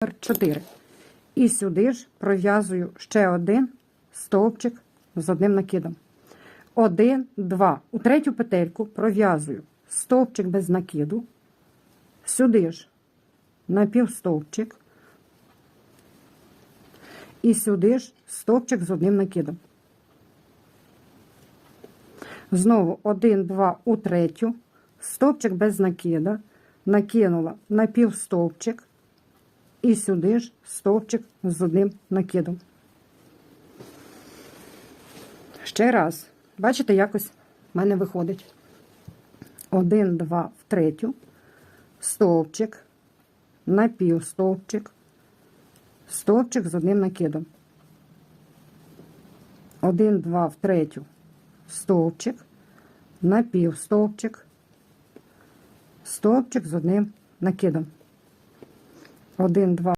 номер 4. І сюди ж пров'язую ще один стовпчик з одним накидом. Один, два. У третю петельку пров'язую стовпчик без накиду. Сюди ж напівстовпчик. І сюди ж стовпчик з одним накидом. Знову один, два у третю, стовпчик без накида, накинула напівстовпчик і сюди ж стовпчик з одним накидом. Ще раз. Бачите, якось в мене виходить. Один, два в третю, стовпчик, напівстовпчик, стовпчик з одним накидом. Один, два в третю, стовпчик, напівстовпчик, стовпчик з одним накидом. Один, два.